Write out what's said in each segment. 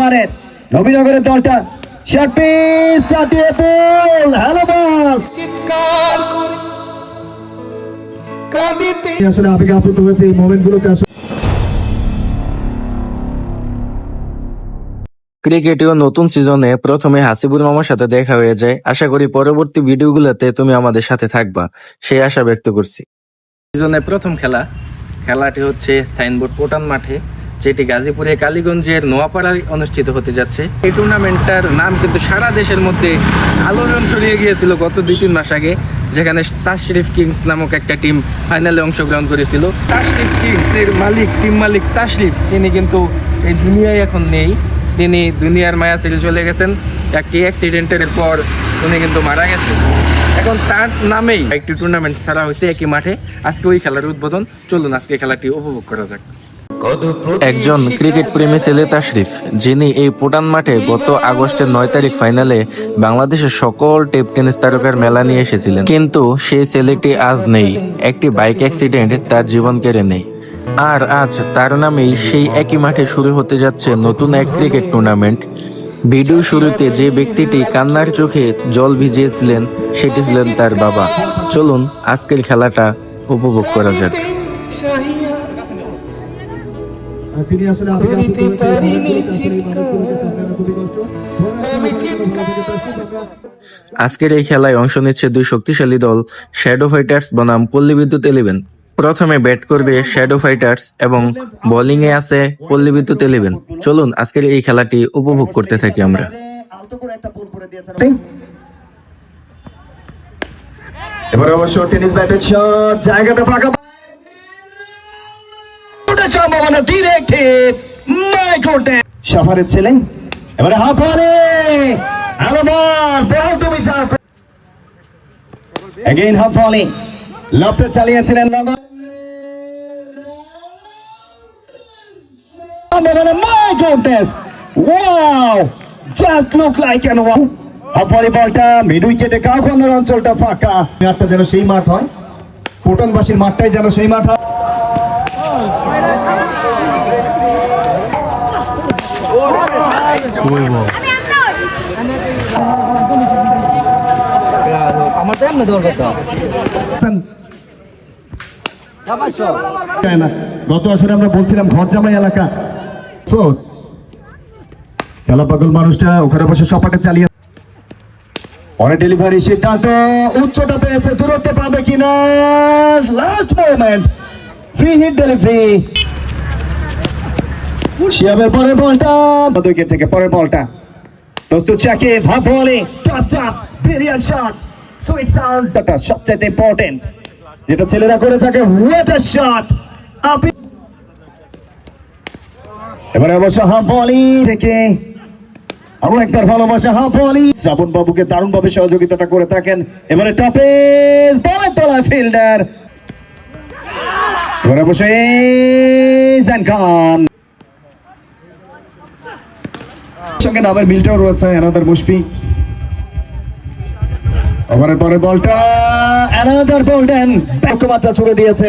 পারেন। নবীনগরের দলটা short piece কাটিয়ে বল। হ্যালো বল চিৎকার করে কাঁদিতে আসলে আবেগে আপ্লুত হয়েছে এই মোমেন্টগুলোতে আসলে ক্রিকেটেও নতুন সিজনে প্রথমে হাসিবুল মামার সাথে দেখা হয়ে যায়। আশা করি পরবর্তী ভিডিওগুলোতে তুমি আমাদের সাথে থাকবা। সেই আশা ব্যক্ত করছি। সিজনে প্রথম খেলা খেলাটি হচ্ছে সাইনবোর্ড কোটান মাঠে। যেটি গাজীপুরে কালীগঞ্জের নোয়াপাড়ায় অনুষ্ঠিত হতে যাচ্ছে। এই টুর্নামেন্টটার নাম কিন্তু সারা দেশের মধ্যে আলোড়ন ছড়িয়ে গিয়েছিল গত দুই তিন মাস আগে, যেখানে তাশরিফ কিংস নামক একটা টিম ফাইনালে অংশগ্রহণ করেছিল। তাশরিফ কিংস এর মালিক টিম মালিক তাশরিফ, তিনি কিন্তু এই দুনিয়ায় এখন নেই। তিনি দুনিয়ার মায়া ছেড়ে চলে গেছেন। একটি অ্যাক্সিডেন্টের পর উনি কিন্তু মারা গেছেন। এখন তার নামেই একটি টুর্নামেন্ট ছাড়া হয়েছে একই মাঠে। আজকে ওই খেলার উদ্বোধন। চলুন আজকে খেলাটি উপভোগ করা যাক। একজন ক্রিকেট প্রেমী ছেলে তাশরিফ, যিনি এই পুটান মাঠে গত আগস্টের নয় তারিখ ফাইনালে বাংলাদেশের সকল টেপ টেনিস তারকার মেলা নিয়ে এসেছিলেন। কিন্তু সেই ছেলেটি আজ নেই। একটি বাইক অ্যাক্সিডেন্ট তার জীবন কেড়ে নেই আর আজ তার নামেই সেই একই মাঠে শুরু হতে যাচ্ছে নতুন এক ক্রিকেট টুর্নামেন্ট। ভিডিও শুরুতে যে ব্যক্তিটি কান্নার চোখে জল ভিজিয়েছিলেন, সেটি ছিলেন তার বাবা। চলুন, আজকের খেলাটা উপভোগ করা যাক। খুবই কষ্ট। আজকের এই খেলায় অংশ নিচ্ছে দুই শক্তিশালী দল শ্যাডো ফাইটার্স বনাম পল্লী বিদ্যুৎ ইলেভেন প্রথমে ব্যাট করবে শ্যাডো ফাইটার্স এবং বোলিং এ আছে পল্লী বিদ্যুৎ ইলেভেন চলুন আজকের এই খেলাটি উপভোগ করতে থাকি আমরা। এবার অবশ্য টেনিস ব্যাটের শট জায়গাটা ফাঁকা। ওটা সম্ভাবনা ডিরেক্ট হিট মাই সাফারের ছেলে। এবারে হাফ বলে বল বল তুমি যাও এগেইন হাফ লফটে চালিয়েছিলেন বলটা মিড উইকেটে কাউখানোর অঞ্চলটা ফাঁকা। মাঠটা যেন সেই মাঠ হয়। কোটনবাসীর মাঠটাই যেন সেই মাঠ হয়। গত আসরে আমরা বলছিলাম ঘর জামাই এলাকা। খেলা পাগল মানুষটা ওখানে বসে সপাটে চালিয়ে পরে ডেলিভারি সিদ্ধান্ত, উচ্চতা পেয়েছে, দূরত্ব পাবে কিনা? Last moment free hit delivery শিয়াবের পরের বলটা। উইকেট থেকে পরের বলটা। চাকে ভাব বলে toss up brilliant shot sweet sound সবচেয়ে ইম্পর্টেন্ট যেটা ছেলেরা করে থাকে হোয়াট আ শট আপনি এবারে অবশ্য হাফ বলি থেকে। আরও একবার ভালোবাসা হাফ বলি। শ্রাবণ বাবুকে দারুণ ভাবে সহযোগিতাটা করে থাকেন। এবারে টপে বলের তলায় ফিল্ডার অবশ্য জান খান সঙ্গে নামের মিলটাও রয়েছে এনাদার মুশফি। ওভারের পরে বলটা অ্যানাদার গোল্ডেন লক্ষ্যমাত্রা ছুড়ে দিয়েছে।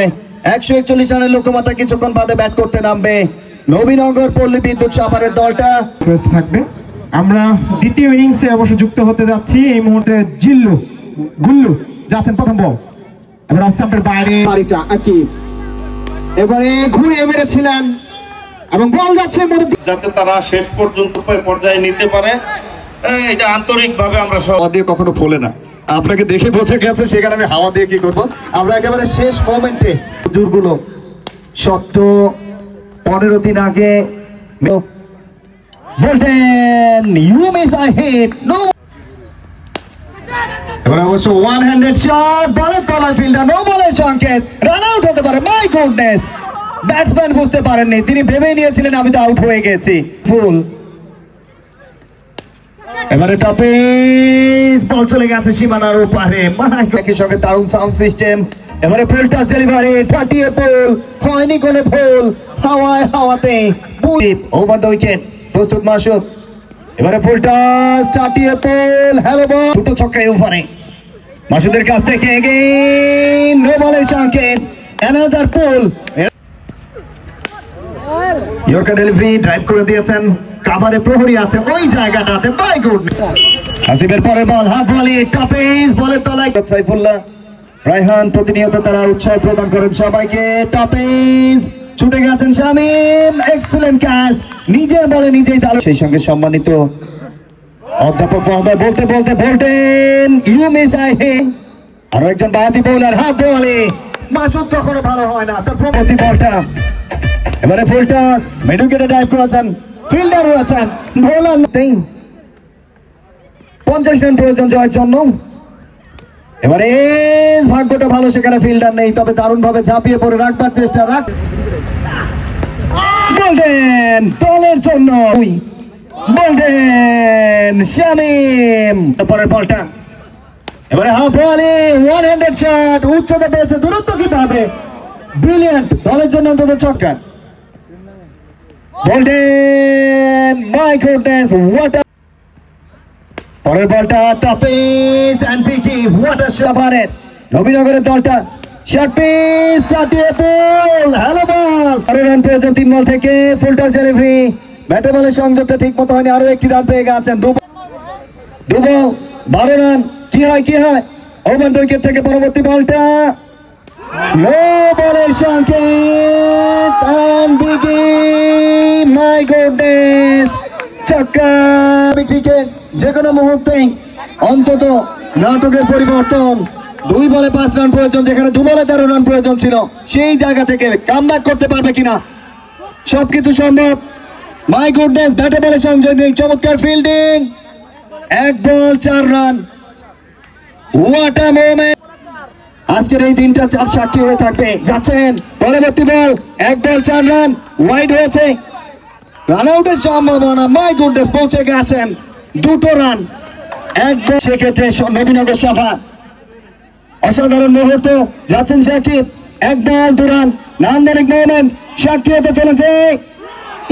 একশো একচল্লিশ রানের লক্ষ্যমাত্রা কিছুক্ষণ বাদে ব্যাট করতে নামবে। নবীনগর পল্লী বিদ্যুৎ সাভারের দলটা। থাকবে। আমরা দ্বিতীয় ইনিংসে অবশ্য যুক্ত হতে যাচ্ছি। এই মুহূর্তে জিল্লু গুল্লু যাচ্ছেন প্রথম বল এবার অফ স্টাম্পের বাইরে। বাড়িটা আকিব। এবারে ঘুরে মেরেছিলেন এবং বল যাচ্ছে যাতে তারা শেষ পর্যন্ত পর্যায়ে নিতে পারে। এটা আন্তরিক ভাবে আমরা সব হাওয়া দিয়ে কখনো ফোলে না। আপনাকে দেখে বোঝা গেছে সেখানে আমি হাওয়া দিয়ে কি করব। আমরা একেবারে শেষ মোমেন্টে জোরগুলো সত্য পনেরো দিন আগে বলতেন you miss I hit no এবার অবশ্য ওয়ান হ্যান্ডেড শট বলের তলায় ফিল্ডার নো বলের সংকেত রান আউট হতে পারে মাই গুডনেস ব্যাটসম্যান বুঝতে পারেননি, তিনি ভেবেই নিয়েছিলেন আমি তো আউট হয়ে গেছি। ফুল এবারে টপে বল চলে গেছে সীমানার ওপারে একই সঙ্গে দারুণ সাউন্ড সিস্টেম এবারে ফুল টাচ ডেলিভারি ফাটিয়ে ফুল হয়নি কোনো ফুল হাওয়ায় হাওয়াতে ওভার দ্য উইকেট প্রস্তুত মাসুদ। এবারে ফুল টাচ ফাটিয়ে ফুল হ্যালো বল দুটো ছক্কায় ওভারে মাসুদের কাছ থেকে অ্যানাদার ডেলিভারি ড্রাইভ করে দিয়েছেন। কাভারে প্রহরী আছে ওই জায়গাটাতে। বাই গুড হাসিবের বল, হাফ ভলি তলায়। সাইফুল্লাহ রায়হান প্রতিনিয়ত তারা উৎসাহ প্রদান করেন সবাইকে। ছুটে গেছেন শামিম। এক্সেলেন্ট ক্যাচ নিজের বলে নিজেই দাঁড় সেই সঙ্গে সম্মানিত অধ্যাপক মহোদয় বলতে বলতে বলতেন আই হে আরও একজন বাহাতি বোলার হাফ বলে মাসুদ কখনো ভালো হয় না, তার প্রতি বলটা। এবারে ফুল টস মেডুকেটে ডাইভ করেছেন ফিল্ডার রয়েছেন বোলার নেই পঞ্চাশ রান প্রয়োজন জয়ের জন্য। এবারে ভাগ্যটা ভালো, সেখানে ফিল্ডার নেই, তবে দারুণ ভাবে ঝাঁপিয়ে পড়ে, রাখবার চেষ্টা, রাখ। গোল্ডেন দলের জন্য। গোল্ডেন শামিম। পরের বলটা। এবারে হাফ বলে ওয়ান হ্যান্ডেড শট উচ্চতা পেয়েছে, দূরত্ব কীভাবে? ব্রিলিয়ান্ট দলের জন্য অন্তত ছক্কা গোল্ডেন মাই গুডনেস হোয়াট পরের বলটা টপেজ এন্ড পিকি আ শাবারেট নবীনগরের দলটা শট পিস কাটিয়ে বল হ্যালো বল আরও রান প্রয়োজন তিন বল থেকে ফুল টস ডেলিভারি ব্যাটে বলের সংযোগটা ঠিক মতো হয়নি, আরও একটি রান পেয়ে গেছেন। দু বারো রান। কি হয় কি হয়? ওভার উইকেট থেকে পরবর্তী বলটা। নো বলের সংকেত মাই গুডনেস ছক্কা ক্রিকেট যে কোনো মুহূর্তেই, অন্তত নাটকের পরিবর্তন। দুই বলে পাঁচ রান প্রয়োজন, যেখানে দু বলে তেরো রান প্রয়োজন ছিল, সেই জায়গা থেকে কাম করতে পারবে কিনা? সবকিছু সম্ভব। মাই গুডনেস ব্যাটে বলে সংযোগ নেই, চমৎকার ফিল্ডিং এক বল, চার রান হোয়াট মোমেন্ট আজকের এই দিনটা চার সাক্ষী হয়ে থাকবে। যাচ্ছেন পরবর্তী বল, এক বল, চার রান ওয়াইড হয়েছে। রান আউটের সম্ভাবনা মাই গুডনেস পৌঁছে গেছেন। দুটো রান এক বল, সেক্ষেত্রে নবীনগর সাফা। অসাধারণ মুহূর্ত। যাচ্ছেন সাকিব। এক বল, দু রান নান্দনিক মোমেন্ট সাক্ষী হতে চলেছে।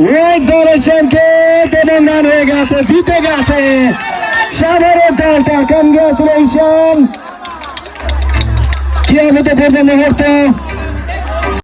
ওই দলের সঙ্গে তেলেঙ্গান হয়ে গেছে জিতে গেছে। সাভারের দলটা কংগ্রেচুলেশন কি তো মুহূর্ত।